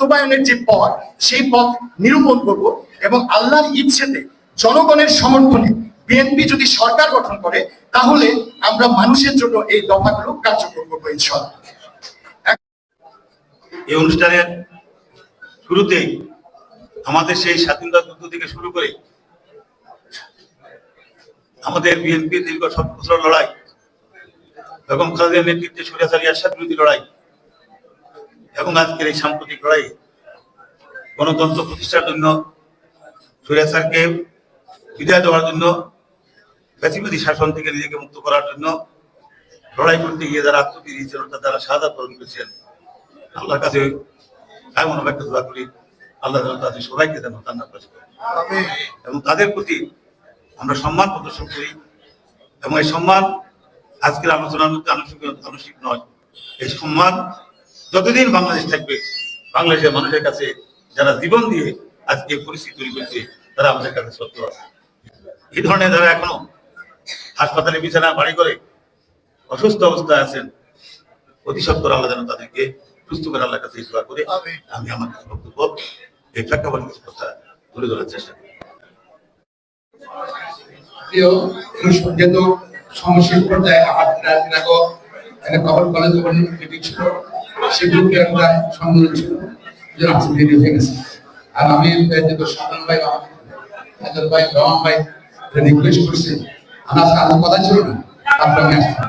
বাস্তবায়নের যে পথ, সেই পথ নিরূপণ করব এবং আল্লাহর ইচ্ছেতে জনগণের সমর্থনে বিএনপি যদি সরকার গঠন করে, তাহলে আমরা মানুষের জন্য এই দফাগুলো কার্যকর করব ইনশাল্লাহ এই অনুষ্ঠানের শুরুতেই আমাদের সেই স্বাধীনতা যুদ্ধ থেকে শুরু করে আমাদের বিএনপির দীর্ঘ সব বছর লড়াই, বেগম খালেদের নেতৃত্বে সুরেশালী আশাদ বিরোধী লড়াই, এবং আজকের এই সাম্প্রতিক লড়াই গণতন্ত্র প্রতিষ্ঠার জন্য সুরেশারকে বিদায় দেওয়ার জন্য বেশিবাদী শাসন থেকে নিজেকে মুক্ত করার জন্য লড়াই করতে গিয়ে যারা আত্মতি দিয়েছেন তারা সাদা বরণ করেছেন, আল্লাহর কাছে আমি মনে একটা করি। আল্লাহ তাদের সবাইকে যেন জান্নাত বাসী করেন। এবং তাদের প্রতি আমরা সম্মান প্রদর্শন করি। এবং এই সম্মান আজকের আলোচনার মধ্যে আনুষ্ঠানিক আনুষ্ঠানিক নয়। এই সম্মান যতদিন বাংলাদেশ থাকবে, বাংলাদেশের মানুষের কাছে যারা জীবন দিয়ে আজকে পরিস্থিতি তৈরি করেছে, তারা আমাদের কাছে সত্য এই ধরনের যারা এখনও হাসপাতালে বিছানা, বাড়ি করে অসুস্থ অবস্থায় আছেন, অতি সত্তর আল্লাহ যেন তাদেরকে সুস্থ করে আল্লাহর কাছে ইসবা করে আমি আমার কিছু বক্তব্য এই কিছু কথা তুলে ধরার চেষ্টা করি। প্রিয় যেহেতু সমস্যার পর্যায়ে আমার রাজনীতি এখানে কবর কলেজ মিটিং ছিল সেগুলোকে একটা সম্মেলন ছিল যেন আজকে দেরি হয়ে গেছে। আর আমি যেহেতু সাধারণ ভাই হাজার ভাই রহমান ভাই রিকোয়েস্ট করছি। আমার আজকে কথা ছিল না আমি আসতাম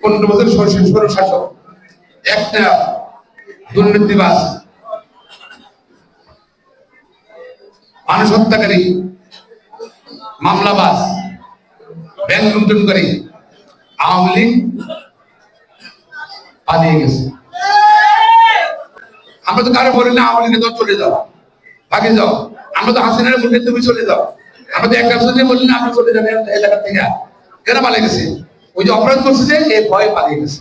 পনেরো বছর সরষে সরু শাসক একটা দুর্নীতিবাজ। মানুষ হত্যাকারী মামলাবাজ। ব্যাংক লুণ্ঠনকারী আওয়ামী লীগ পালিয়ে গেছে। আমরা তো কারও বলি না, আওয়ামী লীগে চলে যাও। ভাগে যাও। আমরা তো হাসিনার বললে তুমি চলে যাও। আমরা তো বছর বললি না, আপনি চলে যাবেন এলাকা থেকে। কেন পালিয়ে গেছে? ওই যে অপরাধ করছে যে এই ভয়ে পালিয়ে গেছে